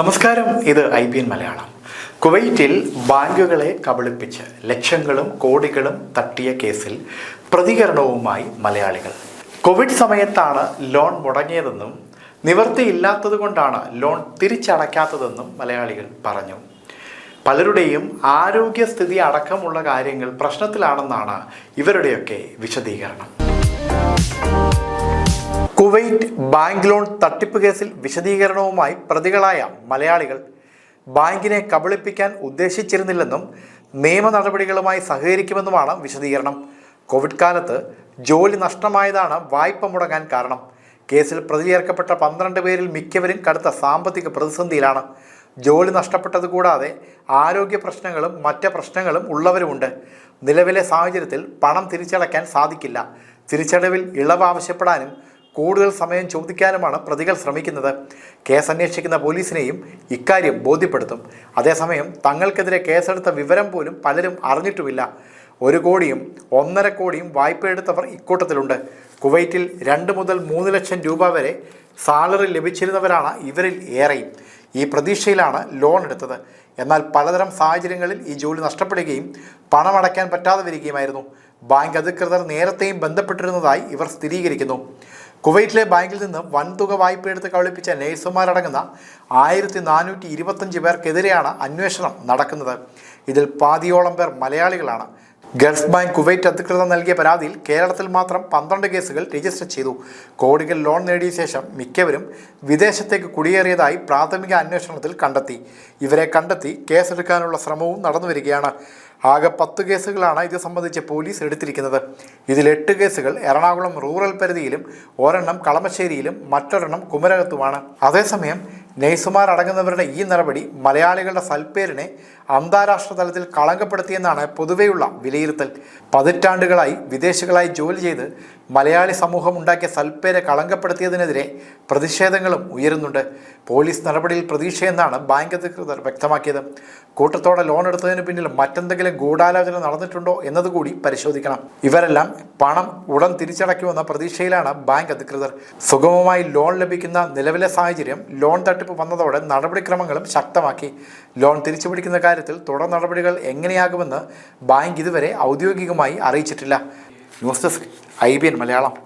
നമസ്കാരം ഇത് I B N Malayalam. കുവൈറ്റിൽ ബാങ്കുകളെ കബളിപ്പിച്ച് ലക്ഷങ്ങളും കോടികളും തട്ടിയ കേസിൽ പ്രതികരണവുമായി മലയാളികൾ. കോവിഡ് സമയത്താണ് ലോൺ മുടങ്ങിയതെന്നും നിവൃത്തിയില്ലാത്തതുകൊണ്ടാണ് ലോൺ തിരിച്ചടയ്ക്കാത്തതെന്നും മലയാളികൾ പറഞ്ഞു. പലരുടെയും ആരോഗ്യസ്ഥിതി അടക്കമുള്ള കാര്യങ്ങൾ പ്രശ്നത്തിലാണെന്നാണ് ഇവരുടെയൊക്കെ വിശദീകരണം. കുവൈറ്റ് ബാങ്ക് ലോൺ തട്ടിപ്പ് കേസിൽ വിശദീകരണവുമായി പ്രതികളായ മലയാളികൾ ബാങ്കിനെ കബളിപ്പിക്കാൻ ഉദ്ദേശിച്ചിരുന്നില്ലെന്നും നിയമ നടപടികളുമായി സഹകരിക്കുമെന്നുമാണ് വിശദീകരണം. കോവിഡ് കാലത്ത് ജോലി നഷ്ടമായതാണ് വായ്പ മുടങ്ങാൻ കാരണം. കേസിൽ പ്രതി ചേർക്കപ്പെട്ട പന്ത്രണ്ട് പേരിൽ മിക്കവരും കടുത്ത സാമ്പത്തിക പ്രതിസന്ധിയിലാണ്. ജോലി നഷ്ടപ്പെട്ടത് കൂടാതെ ആരോഗ്യ പ്രശ്നങ്ങളും മറ്റ് പ്രശ്നങ്ങളും ഉള്ളവരുമുണ്ട്. നിലവിലെ സാഹചര്യത്തിൽ പണം തിരിച്ചടയ്ക്കാൻ സാധിക്കില്ല. തിരിച്ചടവിൽ ഇളവ് ആവശ്യപ്പെടാനും കൂടുതൽ സമയം ചോദിക്കാനുമാണ് പ്രതികൾ ശ്രമിക്കുന്നത്. കേസ് അന്വേഷിക്കുന്ന പോലീസിനെയും ഇക്കാര്യം ബോധ്യപ്പെടുത്തും. അതേസമയം തങ്ങൾക്കെതിരെ കേസെടുത്ത വിവരം പോലും പലരും അറിഞ്ഞിട്ടുമില്ല. ഒരു കോടിയും ഒന്നര കോടിയും വായ്പ എടുത്തവർ ഇക്കൂട്ടത്തിലുണ്ട്. കുവൈറ്റിൽ രണ്ട് മുതൽ മൂന്ന് ലക്ഷം രൂപ വരെ സാലറി ലഭിച്ചിരുന്നവരാണ് ഇവരിൽ ഏറെയും. ഈ പ്രതീക്ഷയിലാണ് ലോൺ എടുത്തത്. എന്നാൽ പലതരം സാഹചര്യങ്ങളിൽ ഈ ജോലി നഷ്ടപ്പെടുകയും പണമടയ്ക്കാൻ പറ്റാതെ വരികയുമായിരുന്നു. ബാങ്ക് അധികൃതർ നേരത്തെയും ബന്ധപ്പെട്ടിരുന്നതായി ഇവർ സ്ഥിരീകരിക്കുന്നു. കുവൈറ്റിലെ ബാങ്കിൽ നിന്ന് വൻതുക വായ്പ എടുത്ത് കബളിപ്പിച്ച നേഴ്സുമാരടങ്ങുന്ന ആയിരത്തി നാനൂറ്റി ഇരുപത്തഞ്ച് പേർക്കെതിരെയാണ് അന്വേഷണം നടക്കുന്നത്. ഇതിൽ പാതിയോളം പേർ മലയാളികളാണ്. ഗൾഫ് ബാങ്ക് കുവൈറ്റ് അധികൃതർ നൽകിയ പരാതിയിൽ കേരളത്തിൽ മാത്രം പന്ത്രണ്ട് കേസുകൾ രജിസ്റ്റർ ചെയ്തു. കോടികൾ ലോൺ നേടിയ ശേഷം മിക്കവരും വിദേശത്തേക്ക് കുടിയേറിയതായി പ്രാഥമിക അന്വേഷണത്തിൽ കണ്ടെത്തി. ഇവരെ കണ്ടെത്തി കേസെടുക്കാനുള്ള ശ്രമവും നടന്നു വരികയാണ് ആകെ പത്ത് കേസുകളാണ് ഇത് സംബന്ധിച്ച് പോലീസ് എടുത്തിരിക്കുന്നത്. ഇതിൽ എട്ട് കേസുകൾ എറണാകുളം റൂറൽ പരിധിയിലും ഒരെണ്ണം കളമശ്ശേരിയിലും മറ്റൊരെണ്ണം കുമരകത്തുമാണ്. അതേസമയം നെയ്സുമാർ അടങ്ങുന്നവരുടെ ഈ നടപടി മലയാളികളുടെ സൽപ്പേരിനെ അന്താരാഷ്ട്ര തലത്തിൽ കളങ്കപ്പെടുത്തിയെന്നാണ് പൊതുവെയുള്ള വിലയിരുത്തൽ. പതിറ്റാണ്ടുകളായി വിദേശികളായി ജോലി ചെയ്ത് മലയാളി സമൂഹം ഉണ്ടാക്കിയ സൽപ്പേരെ കളങ്കപ്പെടുത്തിയതിനെതിരെ പ്രതിഷേധങ്ങളും ഉയരുന്നുണ്ട്. പോലീസ് നടപടിയിൽ പ്രതീക്ഷയെന്നാണ് ബാങ്ക് അധികൃതർ വ്യക്തമാക്കിയത്. കൂട്ടത്തോടെ ലോൺ എടുത്തതിന് പിന്നിൽ മറ്റെന്തെങ്കിലും ഗൂഢാലോചന നടന്നിട്ടുണ്ടോ എന്നതുകൂടി പരിശോധിക്കണം. ഇവരെല്ലാം പണം ഉടൻ തിരിച്ചടയ്ക്കുമെന്ന പ്രതീക്ഷയിലാണ് ബാങ്ക് അധികൃതർ. സുഗമമായി ലോൺ ലഭിക്കുന്ന നിലവിലെ സാഹചര്യം ലോൺ തട്ടിപ്പ് വന്നതോടെ നടപടിക്രമങ്ങളും ശക്തമാക്കി. ലോൺ തിരിച്ചുപിടിക്കുന്ന കാര്യത്തിൽ തുടർ നടപടികൾ എങ്ങനെയാകുമെന്ന് ബാങ്ക് ഇതുവരെ ഔദ്യോഗികമായി അറിയിച്ചിട്ടില്ല. News desk I Malayalam.